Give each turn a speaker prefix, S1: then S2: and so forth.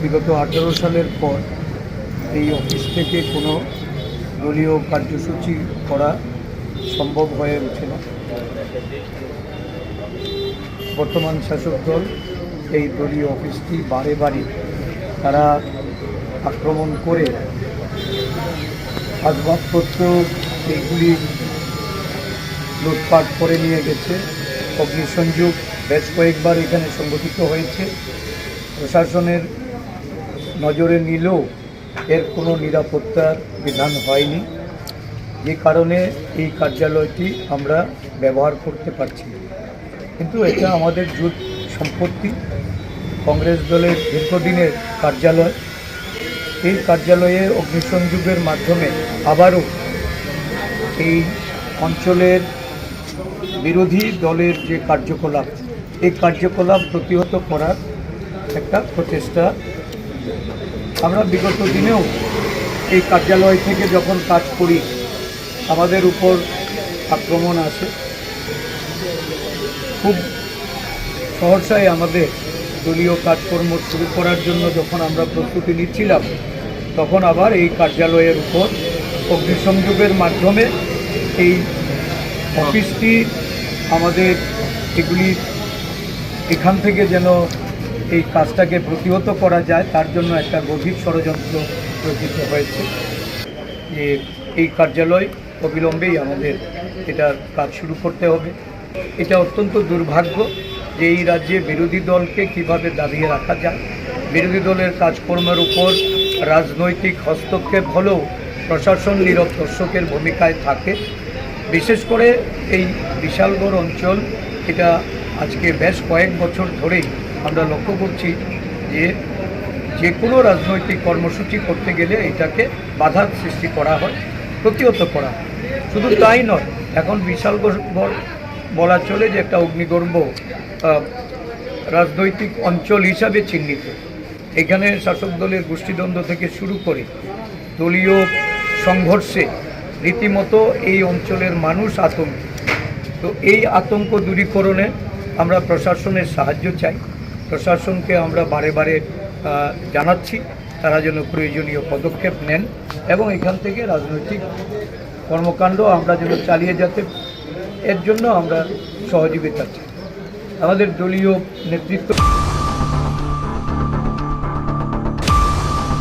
S1: বিগত আঠেরো সালের পর এই অফিস থেকে কোনো দলীয় কার্যসূচি করা সম্ভব হয়ে ওঠে না। বর্তমান শাসক দল এই দলীয় অফিসটি বারে বারে তারা আক্রমণ করে আসবাবপত্র এইগুলি লুটপাট করে নিয়ে গেছে। অগ্নিসংযোগ বেশ কয়েকবার এখানে সংগঠিত হয়েছে। প্রশাসনের নজরে নিলেও এর কোনো নিরাপত্তার বিধান হয়নি। যে কারণে এই কার্যালয়টি আমরা ব্যবহার করতে পারছি কিন্তু এটা আমাদের জুট সম্পত্তি, কংগ্রেস দলের দীর্ঘদিনের কার্যালয়। এই কার্যালয়ে অগ্নিসংযোগের মাধ্যমে আবারও এই অঞ্চলের বিরোধী দলের যে কার্যকলাপ, এই কার্যকলাপ প্রতিহত করার একটা প্রচেষ্টা আমরা বিগত দিনেও এই কার্যালয় থেকে যখন কাজ করি, আমাদের উপর আক্রমণ আসে। খুব সহসায় আমাদের দলীয় কাজকর্ম শুরু করার জন্য যখন আমরা প্রস্তুতি নিচ্ছিলাম, তখন আবার এই কার্যালয়ের উপর অগ্নিসংযোগের মাধ্যমে এই অফিসটি আমাদের এগুলি এখান থেকে যেন এই কাজটাকে প্রতিহত করা যায়, তার জন্য একটা গভীর ষড়যন্ত্র রচিত হয়েছে। যে এই কার্যালয় অবিলম্বেই আমাদের এটার কাজ শুরু করতে হবে। এটা অত্যন্ত দুর্ভাগ্য যে এই রাজ্যে বিরোধী দলকে কীভাবে দাবিয়ে রাখা যায়। বিরোধী দলের কাজকর্মের উপর রাজনৈতিক হস্তক্ষেপ হলেও প্রশাসন নীরব দর্শকের ভূমিকায় থাকে। বিশেষ করে এই বিশালগড় অঞ্চল, এটা আজকে বেশ কয়েক বছর ধরেই আমরা লক্ষ্য করছি যে যে কোনো রাজনৈতিক কর্মসূচি করতে গেলে এটাকে বাধার সৃষ্টি করা হয়, প্রতিহত করা শুধু তাই নয়, এখন বিশাল বলা চলে যে একটা অগ্নিগর্ভ রাজনৈতিক অঞ্চল হিসাবে চিহ্নিত। এখানে শাসক দলের গোষ্ঠীদ্বন্দ্ব থেকে শুরু করে দলীয় সংঘর্ষে রীতিমতো এই অঞ্চলের মানুষ আতঙ্ক তো এই আতঙ্ক দূরীকরণে আমরা প্রশাসনের সাহায্য চাই। প্রশাসনকে আমরা বারে বারে জানাচ্ছি। তারা যেন প্রয়োজনীয় পদক্ষেপ নেন এবং এখান থেকে রাজনৈতিক কর্মকাণ্ড আমরা যেন চালিয়ে যেতে, এর জন্য আমরা সহযোগিতা চাই। আমাদের দলীয় নেতৃত্ব